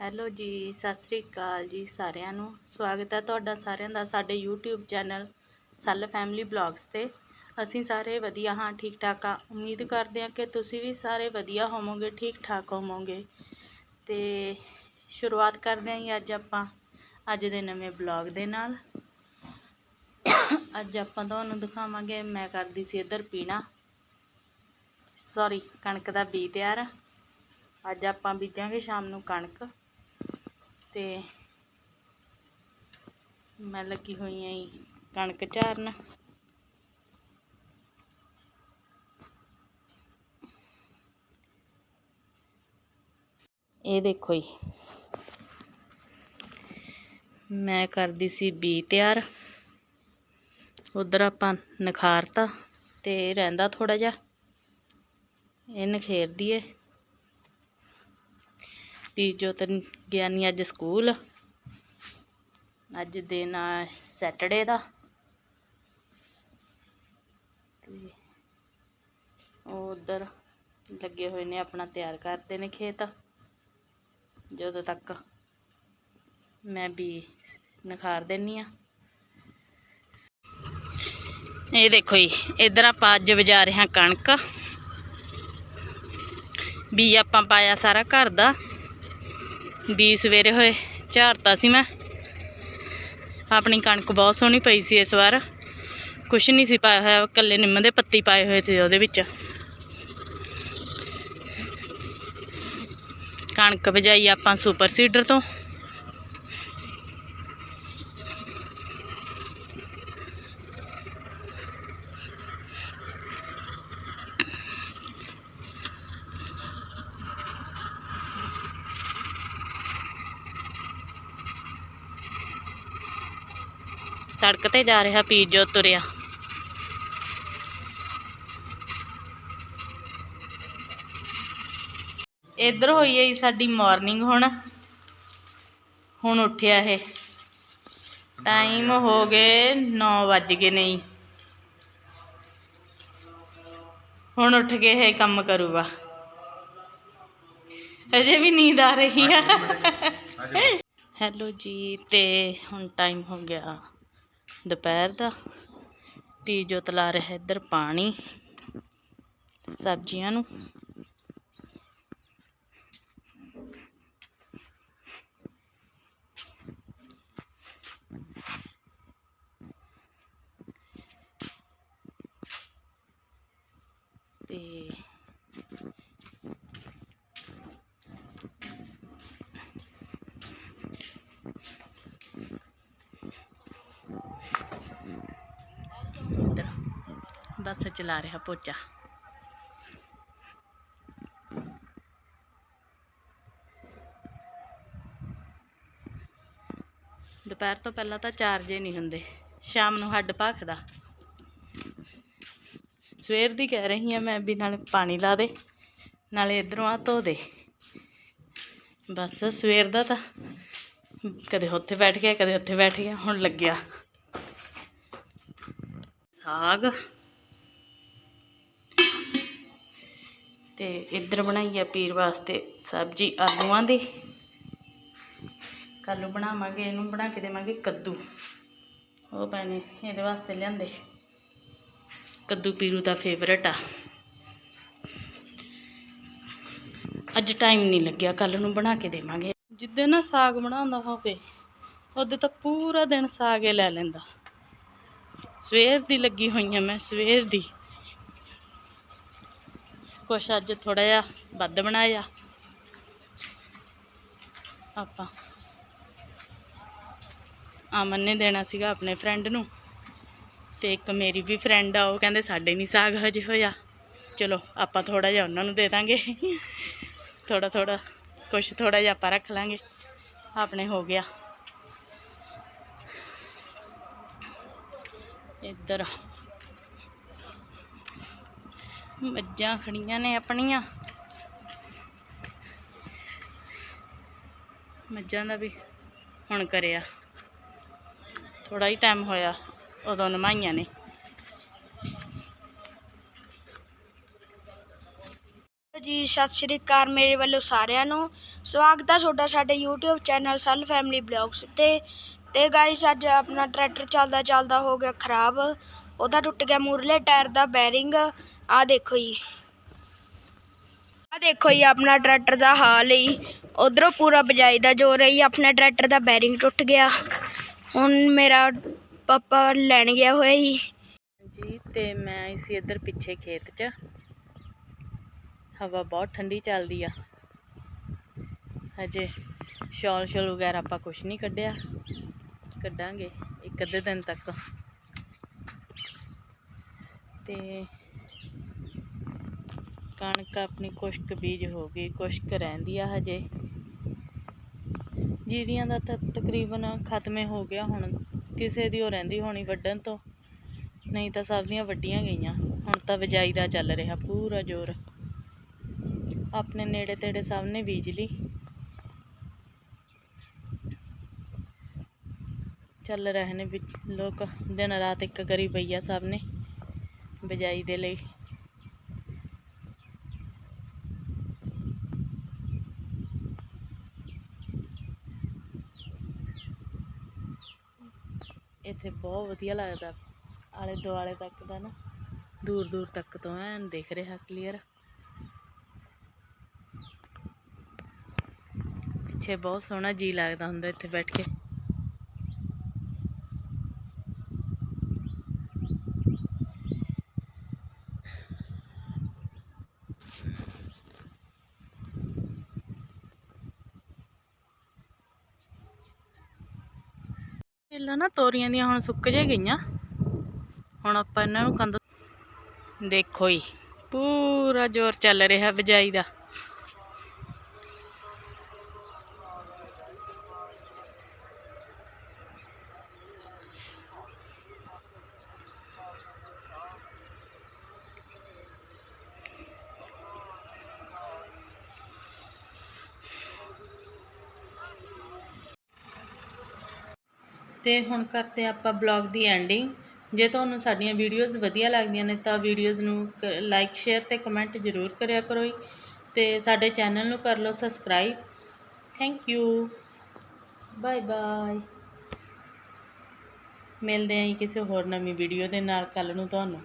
Hello ਜੀ, ਸਤਿ ਸ੍ਰੀ ਅਕਾਲ ਜੀ ਸਾਰਿਆਂ ਨੂੰ। ਸਵਾਗਤ ਹੈ ਤੁਹਾਡਾ ਸਾਰਿਆਂ ਦਾ ਸਾਡੇ YouTube channel Sall family blogs ਤੇ। ਅਸੀਂ ਸਾਰੇ ਵਧੀਆ ਹਾਂ ਠੀਕ ਠਾਕ ਆ ਉਮੀਦ ਕਰਦੇ ਹਾਂ ਕਿ ਤੁਸੀਂ ਵੀ ਸਾਰੇ ਵਧੀਆ ਹੋਵੋਗੇ ਠੀਕ ਠਾਕ ਹੋਵੋਗੇ। ਤੇ ਸ਼ੁਰੂਆਤ ਕਰਦੇ ਹਾਂ ਜੀ ਅੱਜ ਆਪਾਂ, ਅੱਜ ਦੇ ਨਵੇਂ ਬਲੌਗ ਦੇ ਨਾਲ। ਅੱਜ ਆਪਾਂ ਤੁਹਾਨੂੰ ਦਿਖਾਵਾਂਗੇ, ਮੈਂ ਕਰਦੀ ਸੀ ਇੱਧਰ ਪੀਣਾ। ਸੌਰੀ ਕਣਕ ਦਾ ਬੀ ਤਿਆਰ। ਅੱਜ ਆਪਾਂ ਬੀਜਾਂਗੇ ਸ਼ਾਮ ਨੂੰ ਕਣਕ। ਤੇ ਮੈਂ ਲੱਗੀ ਹੋਈ ਆਂ ਜੀ ਕਣਕ ਝਾਰਨ। ਇਹ ਦੇਖੋ ਜੀ। ਮੈਂ ਕਰਦੀ ਸੀ ਬੀ ਤਿਆਰ। ਉਧਰ ਆਪਾਂ ਨਖਾਰਤਾ ਤੇ ਰਹਿੰਦਾ ਥੋੜਾ ਜਿਹਾ। ਇਹ ਨਖੇਰਦੀ ਦੀਏ ਵੀ ਜੋਤਨ ਗਿਆ ਨਹੀਂ ਅੱਜ ਸਕੂਲ। ਅੱਜ ਦਿਨ ਆ ਸੈਟਰਡੇ ਦਾ। ਤੇ ਉਹ ਉਧਰ ਲੱਗੇ ਹੋਏ ਨੇ ਆਪਣਾ ਤਿਆਰ ਕਰਦੇ ਨੇ ਖੇਤ। ਜਦੋਂ ਤੱਕ ਮੈਂ ਵੀ ਨਖਾਰ ਦਿੰਨੀ ਆ। ਇਹ ਦੇਖੋ ਜੀ, ਇਧਰ ਆਪਾਂ ਅੱਜ ਵਜਾ ਰਹੇ ਹਾਂ ਕਣਕ। ਵੀ ਆਪਾਂ ਪਾਇਆ ਸਾਰਾ ਘਰ ਦਾ। ਵੀ ਸਵੇਰੇ ਹੋਏ ਝਾੜਤਾ ਸੀ ਮੈਂ। ਆਪਣੀ ਕਣਕ ਬਹੁਤ ਸੋਹਣੀ ਪਈ ਸੀ ਇਸ ਵਾਰ। ਕੁਛ ਨਹੀਂ ਸੀ ਪਾਇਆ ਹੋਇਆ, ਇਕੱਲੇ ਨਿੰਮ ਦੇ ਪੱਤੀ ਪਾਏ ਹੋਏ ਸੀ ਉਹਦੇ ਵਿੱਚ। ਕਣਕ ਭਜਾਈ ਆਪਾਂ ਸੁਪਰ ਸੀਡਰ ਤੋਂ। ਸੜਕ ਤੇ ਜਾ ਰਿਹਾ ਪੀਜੋ ਤੁਰਿਆ। ਇੱਧਰ ਹੋਈ ਹੈ ਸਾਡੀ ਮਾਰਨਿੰਗ ਹੁਣ। ਹੁਣ ਉੱਠਿਆ ਇਹ। ਟਾਈਮ ਹੋ ਗਏ 9 ਵੱਜ ਗਏ ਨਹੀਂ ਹੁਣ ਉੱਠ ਕੇ ਇਹ ਕੰਮ ਕਰੂਗਾ। ਅਜੇ ਵੀ ਨੀਂਦ ਆ ਰਹੀ ਆ। ਹੈਲੋ ਜੀ ਤੇ ਹੁਣ ਟਾਈਮ ਹੋ ਗਿਆ। ਦੁਪਹਿਰ ਦਾ। ਪੀਜੋ ਤਲਾ ਰਿਹਾ ਇੱਧਰ ਪਾਣੀ ਸਬਜ਼ੀਆਂ ਨੂੰ। ਤੇ ਇੱਧਰ ਬੱਸ ਚਲਾ ਰਿਹਾ ਪੋਚਾ। ਦੁਪਹਿਰ ਤੋਂ ਪਹਿਲਾਂ ਤਾਂ ਚਾਰਜੇ ਹੀ ਨਹੀਂ ਹੁੰਦੇ। ਸ਼ਾਮ ਨੂੰ ਹੱਡ ਭਾਖਦਾ। ਸਵੇਰ ਦੀ ਕਹਿ ਰਹੀ ਆ ਮੈਂ ਵੀ ਨਾਲੇ ਪਾਣੀ ਲਾ ਦੇ, ਨਾਲੇ ਇਧਰੋਂ ਆ ਧੋ ਦੇ। ਬਸ ਸਵੇਰ ਦਾ ਤਾਂ ਕਦੇ ਉੱਥੇ ਬੈਠ ਗਿਆ, ਕਦੇ ਉੱਥੇ ਬੈਠ ਗਿਆ, ਹੁਣ ਲੱਗਿਆ। ਸਾਗ। ਤੇ ਇੱਧਰ ਬਣਾਈ ਆ ਪੀਰ ਵਾਸਤੇ ਸਬਜ਼ੀ ਆਲੂਆਂ ਦੀ। ਕੱਲ ਨੂੰ ਬਣਾਵਾਂਗੇ, ਇਹਨੂੰ ਬਣਾ ਕੇ ਦੇਵਾਂਗੇ ਕੱਦੂ। ਉਹ ਪੈਣੇ ਇਹਦੇ ਵਾਸਤੇ ਲਿਆਂਦੇ। ਕੱਦੂ ਪੀਰੂ ਦਾ ਫੇਵਰਟ ਆ। ਅੱਜ ਟਾਈਮ ਨਹੀਂ ਲੱਗਿਆ ਕੱਲ ਨੂੰ ਬਣਾ ਕੇ ਦੇਵਾਂਗੇ। ਜਿੱਦਾਂ ਨਾ ਸਾਗ ਬਣਾਉਂਦਾ ਹੋਵੇ, ਉਹਦੇ ਤਾਂ ਪੂਰਾ ਦਿਨ ਸਾਗ ਹੀ ਲੈ ਲੈਂਦਾ। ਸਵੇਰ ਦੀ ਲੱਗੀ ਹੋਈ ਆ ਮੈਂ, ਸਵੇਰ ਦੀ। ਕੁਛ ਅੱਜ ਥੋੜਾ ਜਿਹਾ ਵੱਧ ਬਣਾਇਆ। ਆਪਾਂ ਅਮਨ ਨੇ ਦੇਣਾ ਸੀਗਾ ਆਪਣੇ ਫਰੈਂਡ ਨੂੰ ਤੇ ਇੱਕ ਮੇਰੀ ਵੀ ਫਰੈਂਡ ਆ, ਉਹ ਕਹਿੰਦੇ ਸਾਡੇ ਨਹੀਂ ਸਾਗ ਹਜੇ ਹੋਇਆ। ਚਲੋ, ਆਪਾਂ ਥੋੜਾ ਜਿਹਾ ਉਹਨਾਂ ਨੂੰ ਦੇ ਦਾਂਗੇ। ਥੋੜਾ ਥੋੜਾ ਕੁਛ ਥੋੜਾ ਜਿਹਾ ਆਪਾਂ ਰੱਖ ਲਾਂਗੇ। ਆਪਣੇ ਹੋ ਗਿਆ। ਇੱਧਰ ਮੱਝਾਂ ਖੜੀਆਂ ਨੇ ਆਪਣੀਆਂ। ਮੱਝਾਂ ਦਾ ਵੀ ਹੁਣ ਕਰਿਆ। ਥੋੜਾ ਹੀ ਟਾਈਮ ਹੋਇਆ, ਉਦੋਂ ਨਮਾਈਆਂ ਨੇ। ਜੀ, ਸਤਿ ਸ਼੍ਰੀ ਅਕਾਲ ਮੇਰੇ ਵੱਲੋਂ ਸਾਰਿਆਂ ਨੂੰ। ਸਵਾਗਤ ਹੈ ਤੁਹਾਡਾ ਸਾਡੇ YouTube channel Sall family blogs ਤੇ। ਤੇ ਗਾਇਸ ਅੱਜ ਆਪਣਾ ਟਰੈਕਟਰ ਚੱਲਦਾ ਚੱਲਦਾ ਹੋ ਗਿਆ ਖਰਾਬ। ਉਹਦਾ ਟੁੱਟ ਗਿਆ ਮੂਰਲੇ, ਟਾਇਰ ਦਾ ਬੈਰਿੰਗ। ਆ ਦੇਖੋ ਜੀ। ਆ ਦੇਖੋ ਜੀ, ਆਪਣਾ ਟਰੈਕਟਰ ਦਾ ਹਾਲ ਹੀ। ਉਧਰੋਂ ਪੂਰਾ ਬਜਾਈ ਦਾ ਜੋਰ ਹੈ ਆਪਣਾ ਟਰੈਕਟਰ ਦਾ ਬੈਰਿੰਗ ਟੁੱਟ ਗਿਆ। ਹੁਣ ਮੇਰਾ ਪਾਪਾ ਲੈਣ ਗਿਆ ਹੋਇਆ ਜੀ। ਜੀ ਤੇ ਮੈਂ ਆਈ ਸੀ ਇੱਧਰ ਪਿੱਛੇ ਖੇਤ 'ਚ। ਹਵਾ ਬਹੁਤ ਠੰਡੀ ਚੱਲਦੀ ਆ। ਹਜੇ ਸ਼ਾਲ ਸ਼ਾਲ ਵਗੈਰਾ ਆਪਾਂ ਕੁਛ ਨਹੀਂ ਕੱਢਿਆ। ਕੱਢਾਂਗੇ ਇੱਕ ਅੱਧੇ ਦਿਨ ਤੱਕ। ਤੇ ਕਣਕ ਆਪਣੀ ਕੁਸ਼ਕ ਬੀਜ ਹੋ ਗਈ ਕੁਸ਼ਕ ਰਹਿੰਦੀ ਆ ਹਜੇ। ਜੀਰੀਆਂ ਦਾ ਤਾਂ ਤਕਰੀਬਨ ਖਤਮੇ ਹੋ ਗਿਆ, ਹੁਣ ਕਿਸੇ ਦੀ ਉਹ ਰਹਿੰਦੀ ਹੋਣੀ ਵੱਢਣ ਤੋਂ। ਨਹੀਂ ਤਾਂ ਸਭ ਦੀਆਂ ਵੱਡੀਆਂ ਗਈਆਂ, ਹੁਣ ਤਾਂ ਬਿਜਾਈ ਦਾ ਚੱਲ ਰਿਹਾ, ਪੂਰਾ ਜ਼ੋਰ। ਆਪਣੇ ਨੇੜੇ ਤੇੜੇ ਸਭ ਨੇ ਬੀਜ ਲਈ। ਚੱਲ ਰਹੇ ਨੇ ਵੀ ਲੋਕ, ਦਿਨ ਰਾਤ ਇੱਕ ਕਰੀ ਪਈ ਆ ਸਭ ਨੇ। ਬਿਜਾਈ ਦੇ ਲਈ। ਇੱਥੇ ਬਹੁਤ ਵਧੀਆ ਲੱਗਦਾ। ਆਲੇ ਦੁਆਲੇ ਤੱਕ ਦਾ ਨਾ, ਦੂਰ ਦੂਰ ਤੱਕ ਤੋਂ ਐਨ ਦਿਖ ਰਿਹਾ ਕਲੀਅਰ ਪਿੱਛੇ ਬਹੁਤ ਸੋਹਣਾ ਜੀ ਲੱਗਦਾ ਹੁੰਦਾ ਇੱਥੇ ਬੈਠ ਕੇ। ਪਹਿਲਾਂ ਨਾ ਤੋਰੀਆਂ ਦੀਆਂ ਹੁਣ ਸੁੱਕ ਜੇ ਗਈਆਂ। ਹੁਣ ਆਪਾਂ ਇਹਨਾਂ ਨੂੰ ਕੰਦ ਦੇਖੋ ਜੀ, ਪੂਰਾ ਜ਼ੋਰ ਚੱਲ ਰਿਹਾ ਬਿਜਾਈ ਦਾ। ਤੇ ਹੁਣ ਕਰਦੇ ਹਾਂ ਆਪਾਂ ਬਲੌਗ ਦੀ ਐਂਡਿੰਗ ਜੇ ਤੁਹਾਨੂੰ ਸਾਡੀਆਂ ਵੀਡੀਓਜ਼ ਵਧੀਆ ਲੱਗਦੀਆਂ ਨੇ ਤਾਂ ਵੀਡੀਓਜ਼ ਨੂੰ ਲਾਈਕ ਸ਼ੇਅਰ ਤੇ ਕਮੈਂਟ ਜ਼ਰੂਰ ਕਰਿਆ ਕਰੋ ਜੀ। ਤੇ ਸਾਡੇ ਚੈਨਲ ਨੂੰ ਕਰ ਲਓ subscribe thank you bye bye ਮਿਲਦੇ ਆਂ ਜੀ ਕਿਸੇ ਹੋਰ ਨਵੀਂ ਵੀਡੀਓ ਦੇ ਨਾਲ ਕੱਲ ਨੂੰ ਤੁਹਾਨੂੰ।